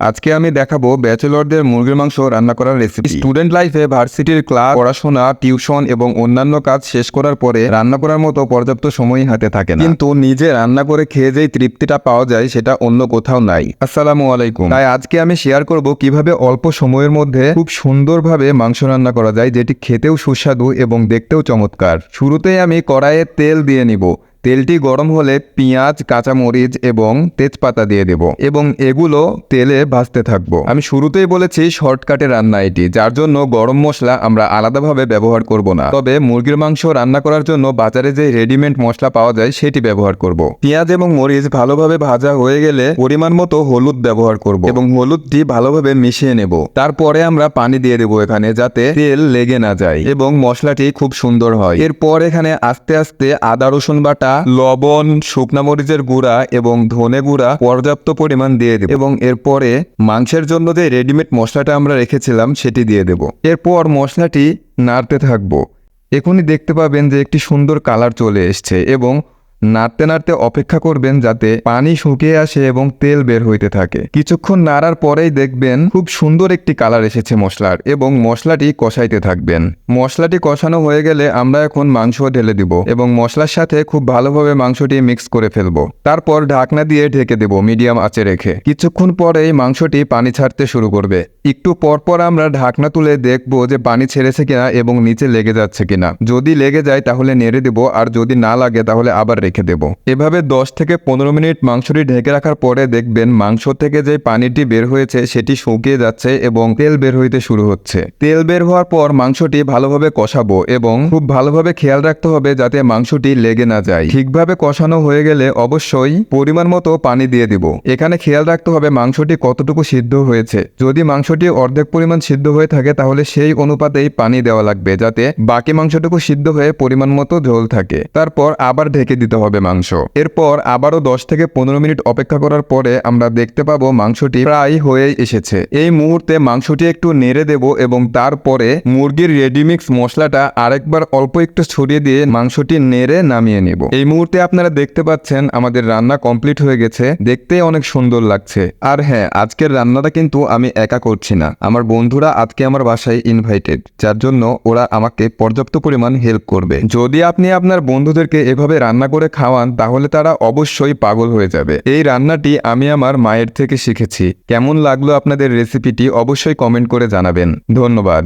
আজকে আমি দেখাবো ব্যাচেলরদের মুরগির মাংস রান্না করার রেসিপি স্টুডেন্ট লাইফে ভার্সিটির ক্লাস পড়াশোনা টিউশন এবং অন্যান্য কাজ শেষ করার পরে রান্না করার মতো পর্যাপ্ত সময় হাতে থাকে না। কিন্তু নিজে রান্না করে খেয়ে যেই তৃপ্তিটা পাওয়া যায় সেটা অন্য কোথাও নাই। আসসালামু আলাইকুম। তাই আজকে আমি শেয়ার করব কীভাবে অল্প সময়ের মধ্যে খুব সুন্দরভাবে মাংস রান্না করা যায়, যেটি খেতেও সুস্বাদু এবং দেখতেও চমৎকার। শুরুতেই আমি কড়াইয়ে তেল দিয়ে নিব। তেলটি গরম হলে পেঁয়াজ, কাঁচামরিচ এবং তেজপাতা দিয়ে দেব এবং এগুলো তেলে ভাজতে থাকব। আমি শুরুতেই বলেছি শর্টকাটে রান্না এটি, যার জন্য গরম মশলা আমরা আলাদাভাবে ব্যবহার করব না। তবে মুরগির মাংস রান্না করার জন্য বাজারে যে রেডিমেড মশলা পাওয়া যায়, সেটি ব্যবহার করব। পেঁয়াজ এবং মরিচ ভালোভাবে ভাজা হয়ে গেলে পরিমাণ মতো হলুদ ব্যবহার করব এবং হলুদটি ভালোভাবে মিশিয়ে নেব। তারপরে আমরা পানি দিয়ে দেবো এখানে যাতে তেল লেগে না যায় এবং মশলাটি খুব সুন্দর হয়। এরপর এখানে আস্তে আস্তে আদা, রসুন বাটা লবণ, শুকনা মরিচের গুঁড়া এবং ধনে গুঁড়া পর্যাপ্ত পরিমাণ দিয়ে দেব এবং এরপরে মাংসের জন্য যে রেডিমেড মশলাটা আমরা রেখেছিলাম সেটি দিয়ে দেব। এরপর মশলাটি নাড়তে থাকব। এখনই দেখতে পাবেন যে একটি সুন্দর কালার চলে এসছে এবং নাড়তে নাড়তে অপেক্ষা করবেন যাতে পানি শুকিয়ে আসে এবং তেল বের হইতে থাকে। কিছুক্ষণ নাড়ার পরেই দেখবেন খুব সুন্দর একটি কালার এসেছে মশলার এবং মশলাটি কষাইতে থাকবেন। মশলাটি কষানো হয়ে গেলে আমরা এখন মাংস ঢেলে দিব এবং মশলার সাথে খুব ভালোভাবে মাংসটি মিক্স করে ফেলব। তারপর ঢাকনা দিয়ে ঢেকে দেব মিডিয়াম আঁচে রেখে। কিছুক্ষণ পরেই মাংসটি পানি ছাড়তে শুরু করবে। একটু পরপর আমরা ঢাকনা তুলে দেখব যে পানি ছেড়েছে কিনা এবং নিচে লেগে যাচ্ছে কিনা। যদি লেগে যায় তাহলে নেড়ে দেব আর যদি না লাগে তাহলে আবার রেখে দেব। এভাবে দশ থেকে পনেরো মিনিট মাংসটি ঢেকে রাখার পরে দেখবেন মাংস থেকে যে পানিটি বের হয়েছে সেটি শুকিয়ে যাচ্ছে এবং তেল বের হইতে শুরু হচ্ছে। তেল বের হওয়ার পর মাংসটি ভালোভাবে কষাবো এবং খুব ভালোভাবে খেয়াল রাখতে হবে যাতে মাংসটি লেগে না যায়। ঠিকভাবে কষানো হয়ে গেলে অবশ্যই পরিমাণ মতো পানি দিয়ে দিব। এখানে খেয়াল রাখতে হবে মাংসটি কতটুকু সিদ্ধ হয়েছে। যদি মাংসটি অর্ধেক পরিমাণ সিদ্ধ হয়ে থাকে তাহলে সেই অনুপাতেই পানি দেওয়া লাগবে যাতে বাকি মাংসটুকু সিদ্ধ হয়ে পরিমাণ মতো ঝোল থাকে। তারপর আবার ঢেকে দিতে হবে মাংস। এরপর আবারও দশ থেকে পনেরো মিনিট অপেক্ষা করার পরে আমরা দেখতে পাবো মাংসটি প্রায় হয়ে এসেছে। এই মুহূর্তে মাংসটি একটু নেড়ে দেব এবং তারপরে মুরগির রেডিমিক্স মশলাটা আরেকবার অল্প একটু ছড়িয়ে দিয়ে মাংসটি নেড়ে নামিয়ে নেব। এই মুহূর্তে আপনারা দেখতে পাচ্ছেন আমাদের রান্না কমপ্লিট হয়ে গেছে। দেখতে অনেক সুন্দর লাগছে। আর হ্যাঁ আজকের রান্নাটা কিন্তু আমি একা করছি না। আমার বন্ধুরা আজকে আমার বাসায় ইনভাইটেড যার জন্য ওরা আমাকে পর্যাপ্ত পরিমাণ হেল্প করবে। যদি আপনি আপনার বন্ধুদেরকে এভাবে রান্না করে খাওয়ান, তাহলে তারা অবশ্যই পাগল হয়ে যাবে। এই রান্নাটি আমি আমার মায়ের থেকে শিখেছি। কেমন লাগল আপনাদের রেসিপিটি অবশ্যই কমেন্ট করে জানাবেন। ধন্যবাদ।